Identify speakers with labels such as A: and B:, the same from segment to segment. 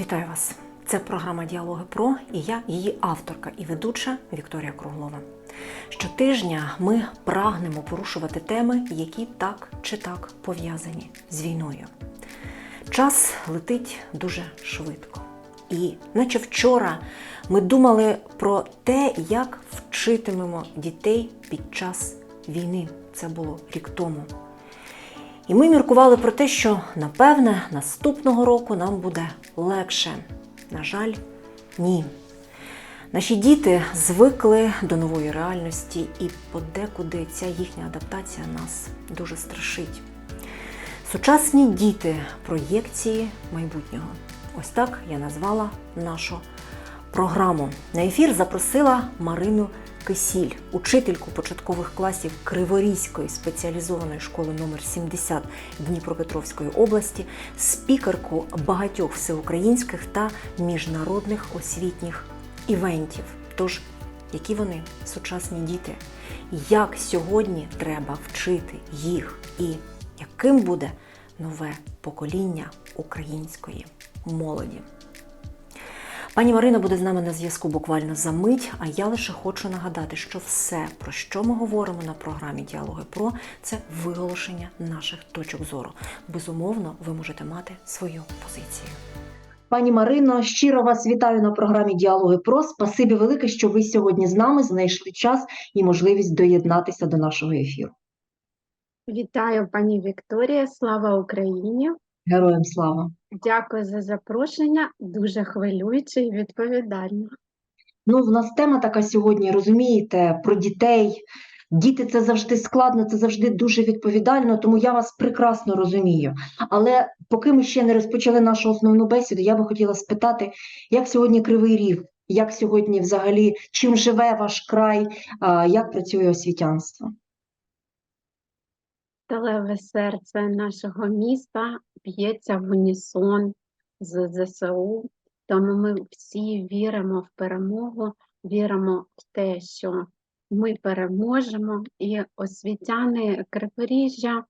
A: Вітаю вас! Це програма Діалоги Про і я, її авторка і ведуча Вікторія Круглова. Щотижня ми прагнемо порушувати теми, які так чи так пов'язані з війною. Час летить дуже швидко. І наче вчора ми думали про те, як вчитимемо дітей під час війни. Це було рік тому. І ми міркували про те, що напевне наступного року нам буде легше. На жаль, ні. Наші діти звикли до нової реальності, і подекуди ця їхня адаптація нас дуже страшить. Сучасні діти проєкції майбутнього. Ось так я назвала нашу програму. На ефір запросила Марину Кисіль, учительку початкових класів Криворізької спеціалізованої школи номер 70 Дніпропетровської області, спікерку багатьох всеукраїнських та міжнародних освітніх івентів. Тож, які вони сучасні діти? Як сьогодні треба вчити їх і яким буде нове покоління української молоді? Пані Марина буде з нами на зв'язку буквально за мить, а я лише хочу нагадати, що все, про що ми говоримо на програмі Діалоги Про, це виголошення наших точок зору. Безумовно, ви можете мати свою позицію.
B: Пані Марино, щиро вас вітаю на програмі Діалоги Про. Спасибі велике, що ви сьогодні з нами знайшли час і можливість доєднатися до нашого ефіру.
C: Вітаю, пані Вікторія, слава Україні!
B: Героям слава!
C: Дякую за запрошення. Дуже хвилююче і відповідально.
B: Ну, в нас тема така сьогодні, розумієте, про дітей. Діти це завжди складно, це завжди дуже відповідально, тому я вас прекрасно розумію. Але поки ми ще не розпочали нашу основну бесіду, я би хотіла спитати, як сьогодні Кривий Ріг, як сьогодні взагалі, чим живе ваш край, як працює освітянство?
C: Сталеве серце нашого міста б'ється в унісон з ЗСУ, тому ми всі віримо в перемогу, віримо в те, що ми переможемо, і освітяни Криворіжжя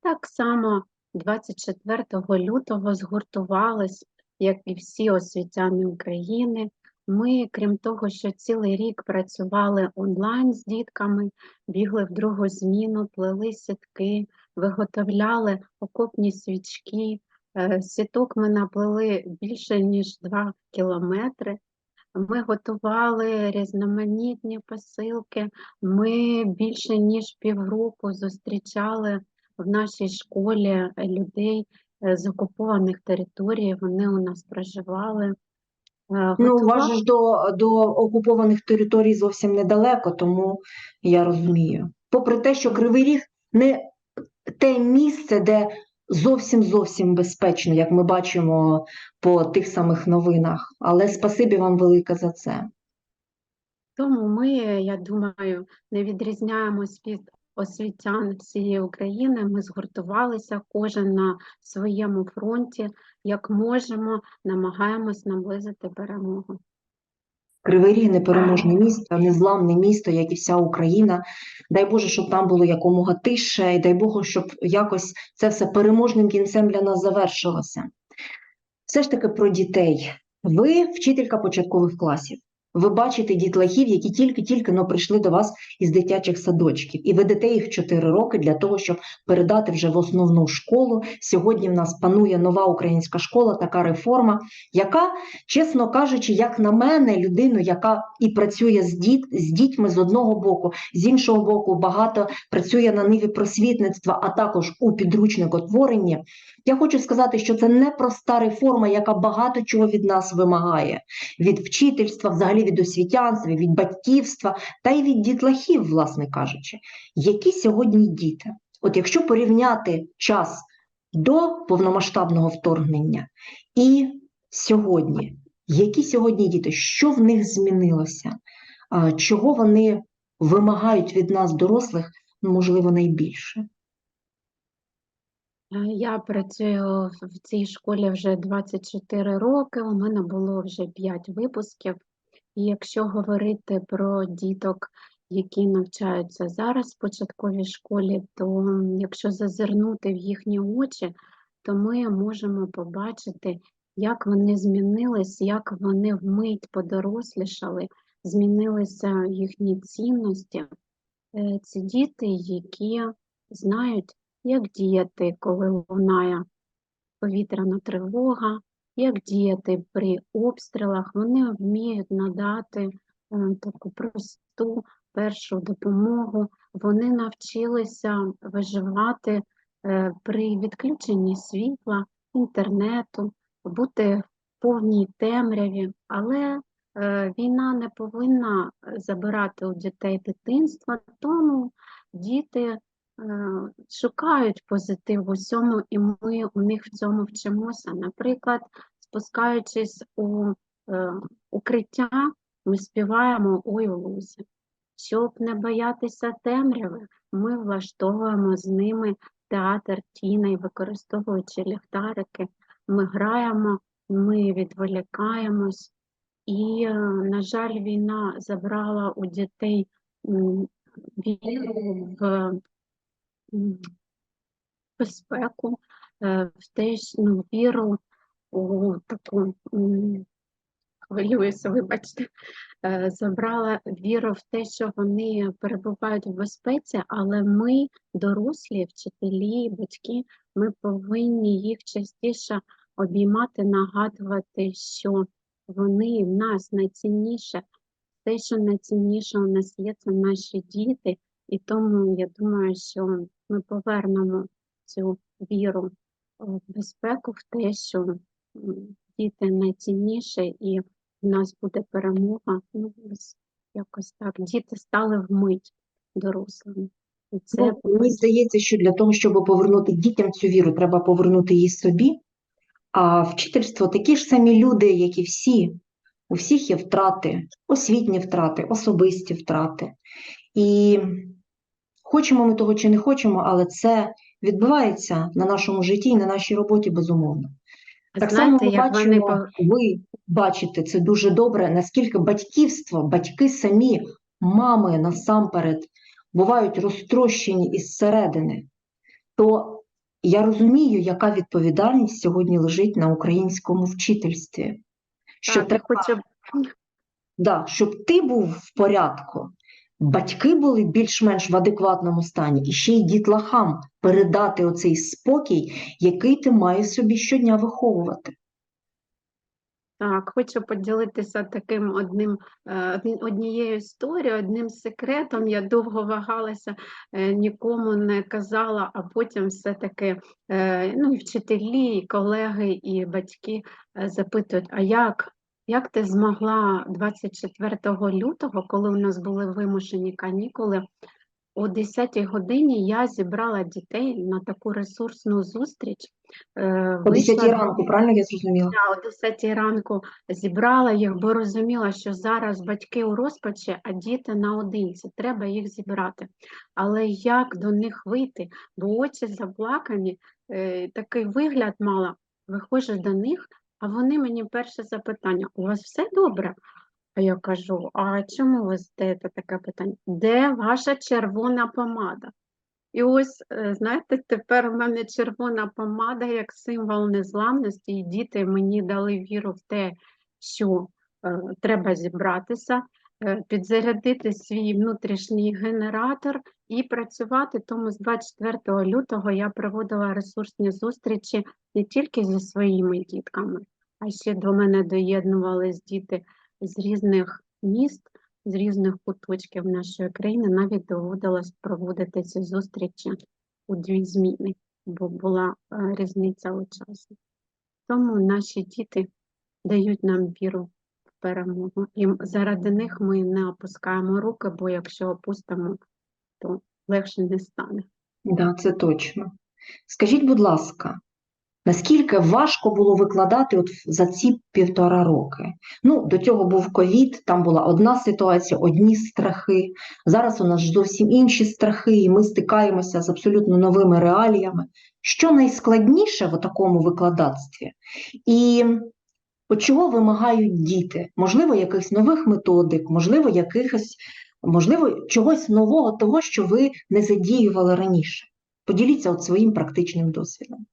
C: так само 24 лютого згуртувались, як і всі освітяни України. Ми, крім того, що цілий рік працювали онлайн з дітками, бігли в другу зміну, плели сітки, виготовляли окопні свічки. Е, Сіток ми наплели більше ніж 2 кілометри. Ми готували різноманітні посилки. Ми більше ніж півроку зустрічали в нашій школі людей е, з окупованих територій. Вони у нас проживали. Е,
B: Ну, у вас ж до, до окупованих територій зовсім недалеко, тому я розумію. Попри те, що Кривий Ріг не те місце, де зовсім зовсім безпечно, як ми бачимо по тих самих новинах. Але спасибі вам велике за це.
C: Тому ми, я думаю, не відрізняємось від освітян всієї України. Ми згуртувалися, кожен на своєму фронті, як можемо, намагаємось наблизити перемогу.
B: Кривий Ріг непереможне місто, незламне місто, як і вся Україна. Дай Боже, щоб там було якомога тише, і дай Богу, щоб якось це все переможним кінцем для нас завершилося. Все ж таки про дітей. Ви вчителька початкових класів. Ви бачите дітлахів, які тільки-тільки но прийшли до вас із дитячих садочків, і ведете їх 4 роки для того, щоб передати вже в основну школу. Сьогодні в нас панує нова українська школа, така реформа, яка чесно кажучи, як на мене, людину, яка і працює з, діт, з дітьми з одного боку, з іншого боку, багато працює на ниві просвітництва, а також у підручникотворенні. Я хочу сказати, що це непроста реформа, яка багато чого від нас вимагає: від вчительства, взагалі від освітянства, від батьківства та й від дітлахів, власне кажучи, які сьогодні діти. От якщо порівняти час до повномасштабного вторгнення і сьогодні, які сьогодні діти, що в них змінилося, чого вони вимагають від нас, дорослих, можливо, найбільше?
C: Я працюю в цій школі вже 24 роки. У мене було вже 5 випусків. І якщо говорити про діток, які навчаються зараз в початковій школі, то якщо зазирнути в їхні очі, то ми можемо побачити як вони змінились, як вони вмить подорослішали, змінилися їхні цінності. Е, Це діти, які знають, як діяти, коли лунає повітряна тривога, як діяти при обстрілах. Вони вміють надати е, таку просту першу допомогу. Вони навчилися виживати е, при відключенні світла, інтернету, бути в повній темряві, але е, війна не повинна забирати у дітей дитинства, тому діти шукають позитив в усьому, і ми у них в цьому вчимося. Наприклад, спускаючись у е, укриття, ми співаємо Ой лузі. Щоб не боятися темряви, ми влаштовуємо з ними театр тіней, використовуючи ліхтарики. Ми граємо, ми відволікаємось. І, е, на жаль, війна забрала у дітей віру в безпеку, е, в те, що, ну, віру у таку хвилююся, вибачте, е, забрала віру в те, що вони перебувають в безпеці, але ми, дорослі, вчителі, батьки, ми повинні їх частіше обіймати, нагадувати, що вони в нас найцінніше. Те, що найцінніше у нас є, це наші діти, і тому я думаю, що ми повернемо цю віру в безпеку, в те, що діти найцінніше, і в нас буде перемога. Ну, якось так. Діти стали вмить дорослими. І це
B: Ну, мені здається, що для того, щоб повернути дітям цю віру, треба повернути її собі. А вчительство такі ж самі люди, як і всі. У всіх є втрати, освітні втрати, особисті втрати. І хочемо ми того чи не хочемо, але це відбувається на нашому житті і на нашій роботі, безумовно. Так само
C: знаєте,
B: ми
C: як вони
B: ви бачите це дуже добре, наскільки батьківство, батьки самі, мами насамперед, бувають розтрощені із середини. То я розумію, яка відповідальність сьогодні лежить на українському вчительстві. Що
C: так,
B: треба,
C: хочу
B: да, щоб ти був в порядку, батьки були більш-менш в адекватному стані, і ще й дітлахам передати оцей спокій, який ти маєш собі щодня виховувати.
C: Так, хочу поділитися таким одним, е, однією історією, одним секретом. Я довго вагалася, е, нікому не казала, а потім все-таки е, ну, і вчителі, і колеги, і батьки запитують, а як, як ти змогла 24 лютого, коли у нас були вимушені канікули, о 10 годині я зібрала дітей на таку ресурсну зустріч. е,
B: О 10 ранку, правильно я зрозуміла?
C: я о 10 ранку зібрала їх, бо розуміла, що зараз батьки у розпачі, а діти наодинці. Треба їх зібрати. Але як до них вийти? Бо очі заплакані, е, такий вигляд мала. Виходжу до них, а вони мені перше запитання: у вас все добре? А я кажу: а чому ви задаєте таке питання? Де ваша червона помада? І ось, е, знаєте, тепер у мене червона помада як символ незламності, і діти мені дали віру в те, що е, треба зібратися, е, підзарядити свій внутрішній генератор і працювати. Тому з 24 лютого я проводила ресурсні зустрічі не тільки зі своїми дітками, а ще до мене доєднувались діти з різних міст з різних куточків нашої країни навіть доводилось проводити ці зустрічі у дві зміни, бо була е, різниця у часі. Тому наші діти дають нам віру в перемогу. І заради них ми не опускаємо руки, бо якщо опустимо, то легше не стане.
B: Да, це точно. Скажіть, будь ласка, наскільки важко було викладати от за ці півтора роки? Ну, до цього був ковід, там була одна ситуація, одні страхи. Зараз у нас зовсім інші страхи, і ми стикаємося з абсолютно новими реаліями. Що найскладніше в такому викладацтві? І от чого вимагають діти? Можливо, якихось нових методик, можливо, якихось, можливо, чогось нового, того, що ви не задіювали раніше. Поділіться от своїм практичним досвідом.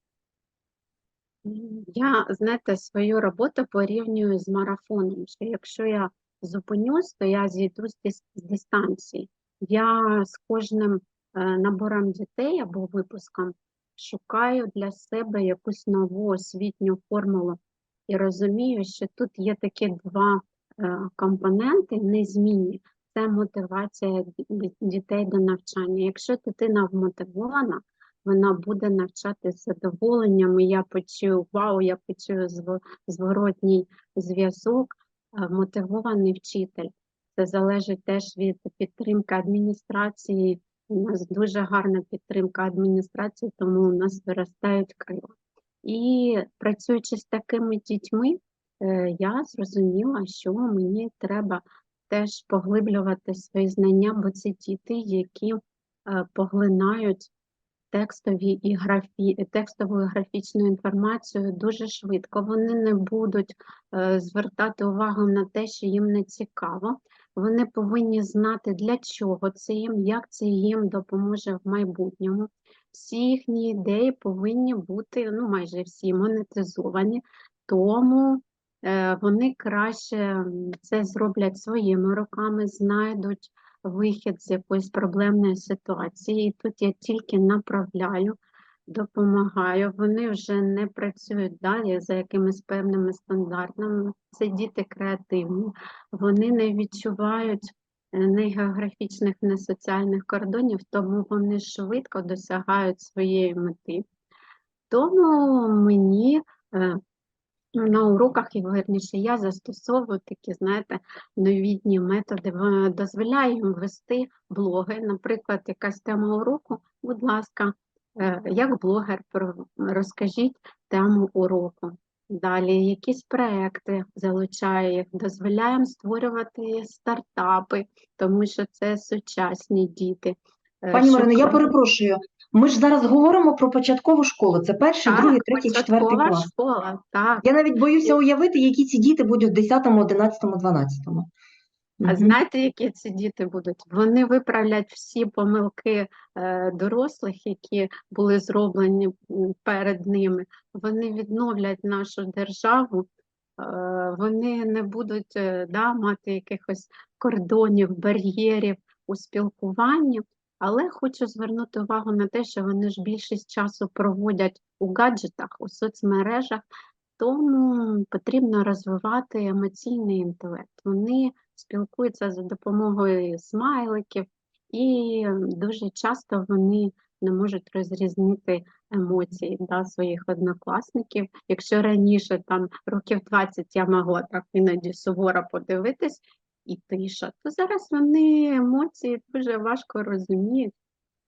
C: Я, знаєте, свою роботу порівнюю з марафоном, що якщо я зупинюсь, то я зійду з дистанції. Я з кожним е, набором дітей або випуском шукаю для себе якусь нову освітню формулу і розумію, що тут є такі два е, компоненти незмінні. Це мотивація дітей до навчання. Якщо дитина вмотивована, вона буде навчати з задоволенням, і я почую вау, я почую зво- зворотній зв'язок, мотивований вчитель. Це залежить теж від підтримки адміністрації. У нас дуже гарна підтримка адміністрації, тому у нас виростають крила. І працюючи з такими дітьми, е, я зрозуміла, що мені треба теж поглиблювати свої знання, бо це діти, які е, поглинають текстові і графі... текстову і графічну дуже швидко. Вони не будуть е, звертати увагу на те, що їм не цікаво. Вони повинні знати, для чого це їм, як це їм допоможе в майбутньому. Всі їхні ідеї повинні бути, ну майже всі монетизовані, тому е, вони краще це зроблять своїми руками, знайдуть вихід з якоїсь проблемної ситуації. І тут я тільки направляю, допомагаю. Вони вже не працюють далі за якимись певними стандартами. Це діти креативні, вони не відчувають е, ні географічних, ні соціальних кордонів, тому вони швидко досягають своєї мети. Тому мені е, на уроках, і вірніше, я застосовую такі, знаєте, новітні методи, В- дозволяю їм вести блоги. Наприклад, якась тема уроку, будь ласка, е, як блогер, розкажіть тему уроку. Далі якісь проекти залучаю їх, дозволяємо створювати стартапи, тому що це сучасні діти. Е,
B: Пані Марино, я перепрошую. Ми ж зараз говоримо про початкову школу. Це перший, другий, третій, четвертий клас.
C: школа, так.
B: Я навіть боюся уявити, які ці діти будуть в 10, 11, 12.
C: А знаєте, які ці діти будуть? Вони виправлять всі помилки е, дорослих, які були зроблені перед ними. Вони відновлять нашу державу. е, Вони не будуть е, да, мати якихось кордонів, бар'єрів у спілкуванні. Але хочу звернути увагу на те, що вони ж більшість часу проводять у гаджетах, у соцмережах, тому потрібно розвивати емоційний інтелект. Вони спілкуються за допомогою смайликів, і дуже часто вони не можуть розрізнити емоції да, своїх однокласників. Якщо раніше, там років 20 я могла так іноді суворо подивитись і тиша, то зараз вони емоції дуже важко розуміють,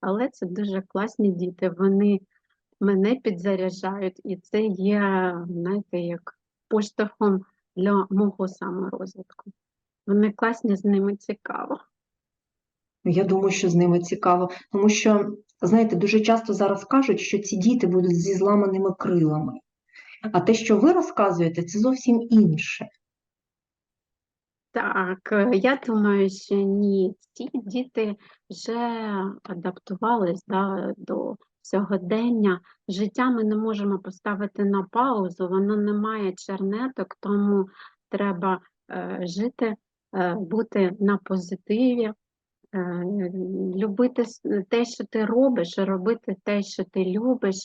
C: але це дуже класні діти. Вони мене підзаряджають, і це є, знаєте, як поштовхом для мого саморозвитку. Вони класні, з ними цікаво.
B: Я думаю, що з ними цікаво, тому що, знаєте, дуже часто зараз кажуть, що ці діти будуть зі зламаними крилами. А те, що ви розказуєте, це зовсім інше.
C: Так, е, я думаю, що ні. Ці діти вже адаптувались да, до сьогодення. Життя ми не можемо поставити на паузу, воно не має чернеток, тому треба е, жити, е, бути на позитиві, е, любити те, що ти робиш, робити те, що ти любиш,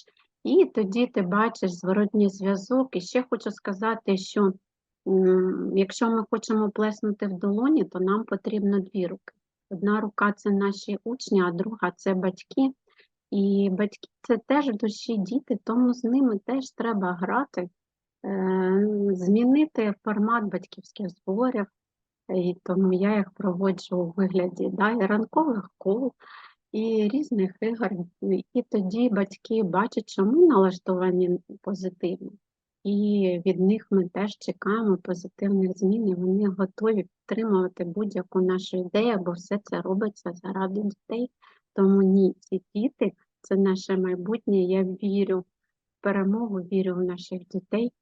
C: і тоді ти бачиш зворотній зв'язок. І ще хочу сказати, що якщо ми хочемо плеснути в долоні, то нам потрібно дві руки. Одна рука це наші учні, а друга це батьки. І батьки це теж душі діти, тому з ними теж треба грати, е, змінити формат батьківських зборів. І тому я їх проводжу у вигляді да, і ранкових кол, і різних ігор. І тоді батьки бачать, що ми налаштовані позитивно. І від них ми теж чекаємо позитивних змін, і вони готові підтримувати будь-яку нашу ідею, бо все це робиться заради дітей. Тому ні, ці діти це наше майбутнє. Я вірю в перемогу, вірю в наших дітей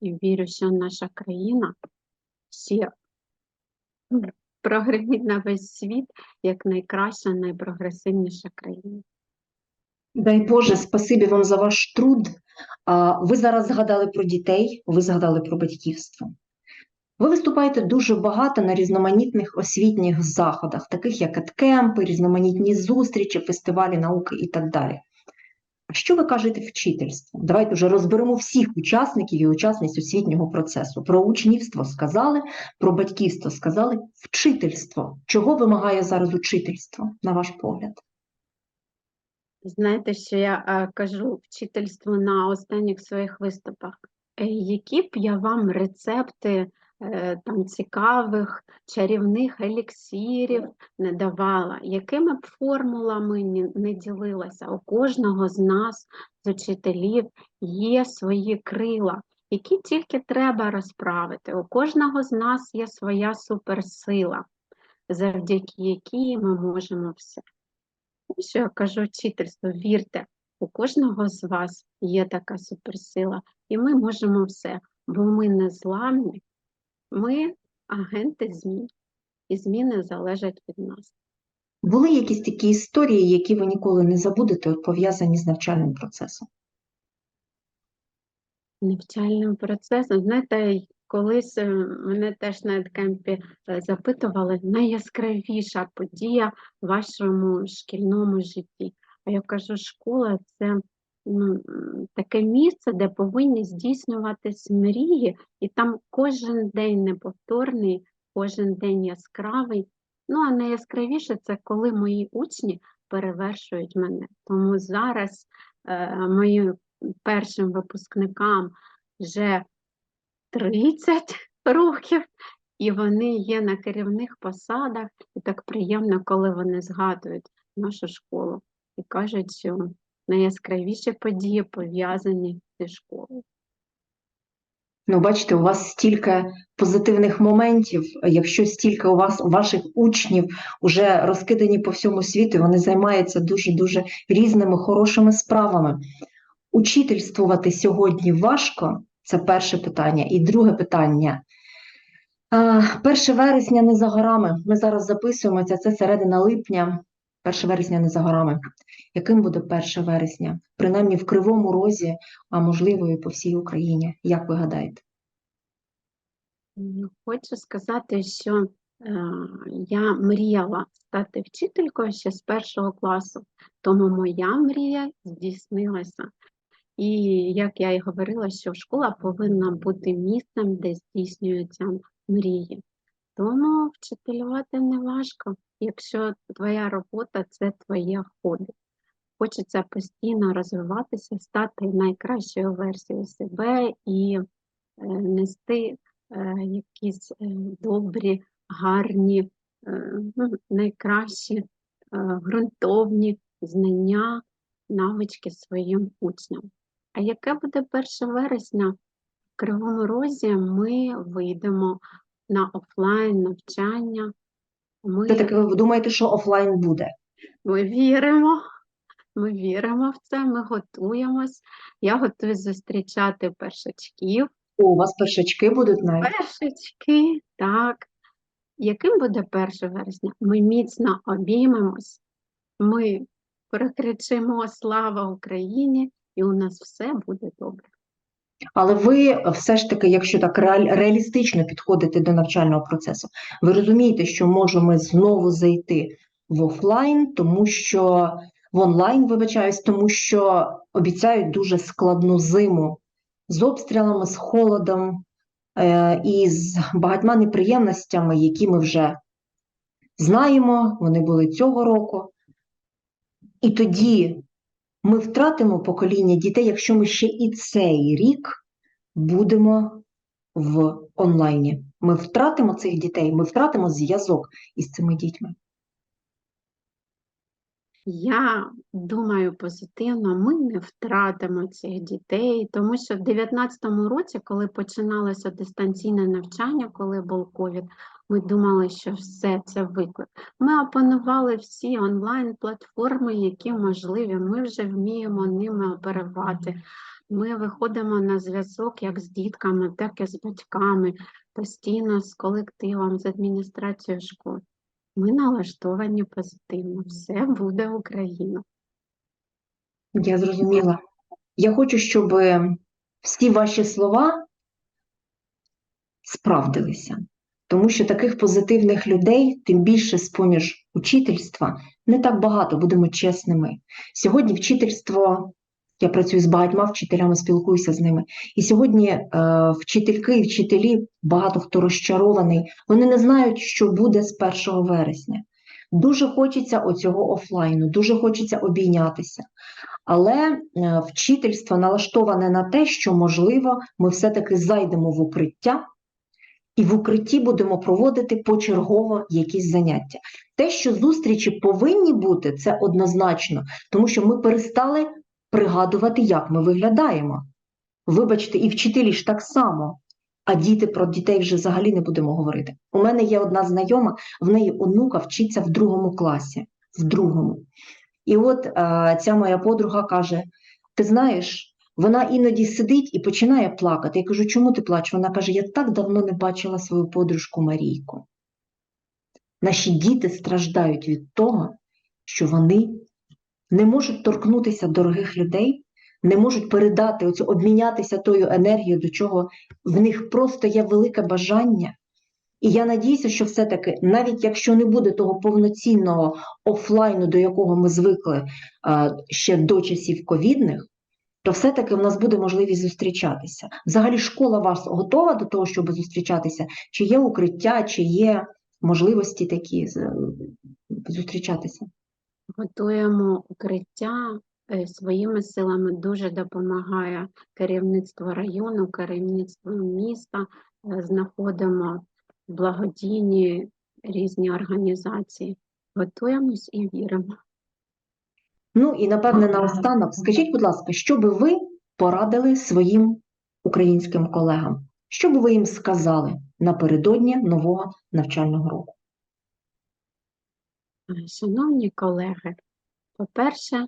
C: і вірю, що наша країна ще прогремить на весь світ як найкраща, найпрогресивніша країна.
B: Дай Боже, спасибі вам за ваш труд, Ви зараз згадали про дітей, ви згадали про батьківство. Ви виступаєте дуже багато на різноманітних освітніх заходах, таких як еткемпи, різноманітні зустрічі, фестивалі науки і так далі. А що ви кажете вчительству? Давайте вже розберемо всіх учасників і учасниць освітнього процесу. Про учнівство сказали, про батьківство сказали, вчительство. Чого вимагає зараз учительство, на ваш погляд?
C: Знаєте, що я е, кажу вчительству на останніх своїх виступах? Е, Які б я вам рецепти е, там цікавих, чарівних еліксірів не давала, якими б формулами не ділилася? У кожного з нас, з учителів, є свої крила, які тільки треба розправити. У кожного з нас є своя суперсила, завдяки якій ми можемо все. Що я кажу вчительству, вірте, у кожного з вас є така суперсила, і ми можемо все, бо ми не зламні, ми агенти змін, і зміни залежать від нас.
B: Були якісь такі історії, які ви ніколи не забудете, от пов'язані з навчальним процесом?
C: Навчальним процесом, знаєте, колись е, мене теж на едкемпі е, запитували найяскравіша подія в вашому шкільному житті. А я кажу, школа це ну, таке місце, де повинні здійснюватись мрії, і там кожен день неповторний, кожен день яскравий. Ну, а найяскравіше це коли мої учні перевершують мене. Тому зараз е, моїм першим випускникам вже 30 років, і вони є на керівних посадах, і так приємно, коли вони згадують нашу школу і кажуть, що найяскравіші події пов'язані зі школою.
B: Ну, бачите, у вас стільки позитивних моментів, якщо стільки у вас ваших учнів вже розкидані по всьому світу, вони займаються дуже-дуже різними хорошими справами. Учительствувати сьогодні важко це перше питання. І друге питання. 1 вересня не за горами. Ми зараз записуємося, це середина липня. 1 вересня не за горами. Яким буде 1 вересня? Принаймні в Кривому Розі, а можливо і по всій Україні. Як ви гадаєте?
C: Хочу сказати, що е, я мріяла стати вчителькою ще з першого класу, тому моя мрія здійснилася. І як я і говорила, що школа повинна бути місцем, де здійснюються мрії. Тому вчителювати не важко, якщо твоя робота це твоє хобі. Хочеться постійно розвиватися, стати найкращою версією себе і е, нести е, якісь е, добрі, гарні, ну, найкращі, ґрунтовні знання, навички своїм учням. А яке буде 1 вересня? В Кривому Розі ми вийдемо на офлайн навчання. Ми,
B: Це таки ви думаєте, що офлайн буде?
C: ми віримо, ми віримо в це, ми готуємось. Я готуюсь зустрічати першачків.
B: О, у вас першачки будуть навіть.
C: Першачки, так. Яким буде 1 вересня? Ми міцно обіймемось, ми прокричимо Слава Україні, і у нас все буде добре.
B: Але ви все ж таки, якщо так реалістично підходите до навчального процесу, ви розумієте, що можемо знову зайти в офлайн, тому що в онлайн, вибачаюсь, тому що обіцяють дуже складну зиму з обстрілами, з холодом е, і з багатьма неприємностями, які ми вже знаємо, вони були цього року. І тоді ми втратимо покоління дітей, якщо ми ще і цей рік будемо в онлайні. Ми втратимо цих дітей, ми втратимо зв'язок із цими дітьми.
C: Я думаю позитивно, ми не втратимо цих дітей, тому що в 2019 році, коли починалося дистанційне навчання, коли був ковід, ми думали, що все це виклик. Ми опанували всі онлайн-платформи, які можливі. Ми вже вміємо ними оперувати. Ми виходимо на зв'язок як з дітками, так і з батьками, постійно з колективом, з адміністрацією школи. Ми налаштовані позитивно. Все буде Україна.
B: Я зрозуміла. я хочу, щоб всі ваші слова справдилися. Тому що таких позитивних людей, тим більше з-поміж учительства, не так багато, будемо чесними. Сьогодні вчительство, я працюю з багатьма вчителями, спілкуюся з ними. І сьогодні е, вчительки і вчителі, багато хто розчарований, вони не знають, що буде з 1 вересня. Дуже хочеться оцього офлайну, дуже хочеться обійнятися. Але е, вчительство налаштоване на те, що, можливо, ми все-таки зайдемо в укриття і в укритті будемо проводити почергово якісь заняття. Те, що зустрічі повинні бути, це однозначно, тому що ми перестали пригадувати, як ми виглядаємо. Вибачте, і вчителі ж так само, а діти про дітей вже взагалі не будемо говорити. У мене є одна знайома, в неї онука вчиться в другому класі. В другому. І от е, ця моя подруга каже: Ти знаєш, вона іноді сидить і починає плакати. Я кажу, чому ти плачеш? Вона каже: Я так давно не бачила свою подружку Марійку. Наші діти страждають від того, що вони не можуть торкнутися дорогих людей, не можуть передати оцю, обмінятися тою енергією, до чого в них просто є велике бажання. І я надіюся, що все-таки, навіть якщо не буде того повноцінного офлайну, до якого ми звикли а, ще до часів ковідних, то все-таки в нас буде можливість зустрічатися. Взагалі, школа вас готова до того, щоб зустрічатися? Чи є укриття, чи є можливості такі зустрічатися?
C: Готуємо укриття е, своїми силами. Дуже допомагає керівництво району, керівництво міста. Е, Знаходимо благодійні різні організації. Готуємось і віримо.
B: Ну і напевне наостанок, скажіть, будь ласка, що би ви порадили своїм українським колегам? Що би ви їм сказали напередодні нового навчального року?
C: Е, Шановні колеги, по-перше,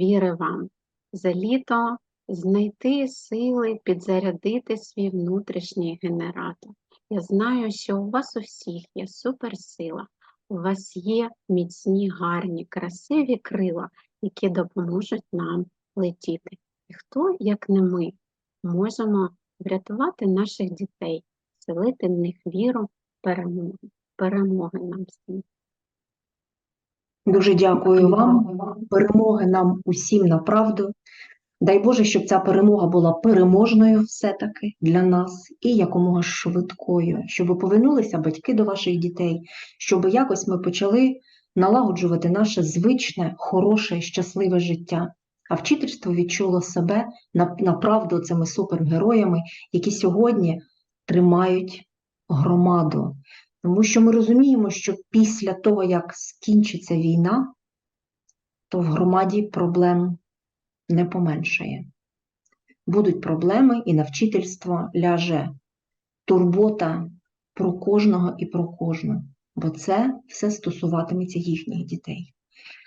C: віри вам за літо знайти сили, підзарядити свій внутрішній генератор. Я знаю, що у вас у всіх є суперсила, у вас є міцні, гарні, красиві крила, які допоможуть нам летіти. І хто, як не ми, можемо врятувати наших дітей, вселити в них віру, перемоги, перемоги нам всім.
B: Дуже дякую вам. Перемоги нам усім на правду. Дай Боже, щоб ця перемога була переможною все-таки для нас і якомога швидкою, щоб повернулися батьки до ваших дітей, щоб якось ми почали налагоджувати наше звичне, хороше, щасливе життя. А вчительство відчуло себе на, направду цими супергероями, які сьогодні тримають громаду. Тому що ми розуміємо, що після того, як скінчиться війна, то в громаді проблем не поменшає. Будуть проблеми і на вчительство ляже турбота про кожного і про кожну, бо це все стосуватиметься їхніх дітей.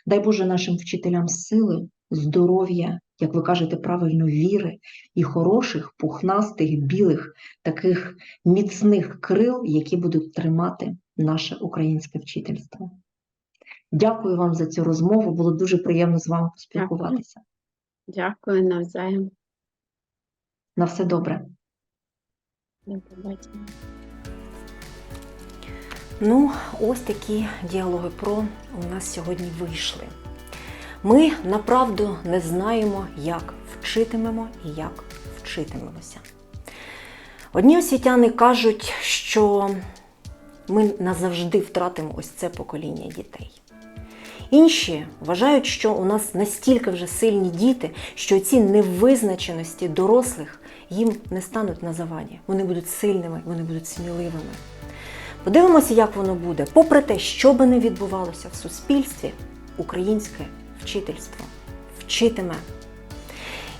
B: Дай Боже нашим вчителям сили, здоров'я, як ви кажете правильно, віри і хороших, пухнастих, білих, таких міцних крил, які будуть тримати наше українське вчительство. Дякую вам за цю розмову. Було дуже приємно з вами поспілкуватися.
C: Дякую навзаєм.
B: На все добре.
C: До побачення.
A: Ну, ось такі діалоги про у нас сьогодні вийшли. Ми направду не знаємо, як вчитимемо і як вчитимемося. Одні освітяни кажуть, що ми назавжди втратимо ось це покоління дітей. Інші вважають, що у нас настільки вже сильні діти, що ці невизначеності дорослих їм не стануть на заваді. Вони будуть сильними, вони будуть сміливими. Подивимося, як воно буде. Попри те, що би не відбувалося в суспільстві, українське вчительство вчитиме.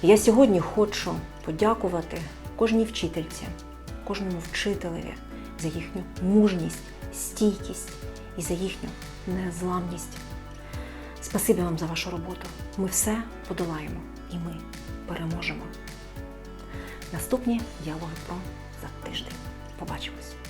A: Я сьогодні хочу подякувати кожній вчительці, кожному вчителеві за їхню мужність, стійкість і за їхню незламність. Спасибі вам за вашу роботу. Ми все подолаємо і ми переможемо. Наступні діалоги про за тиждень. Побачимось!